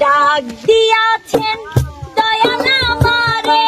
ডাক দিয়াছেন দয়া না মারে।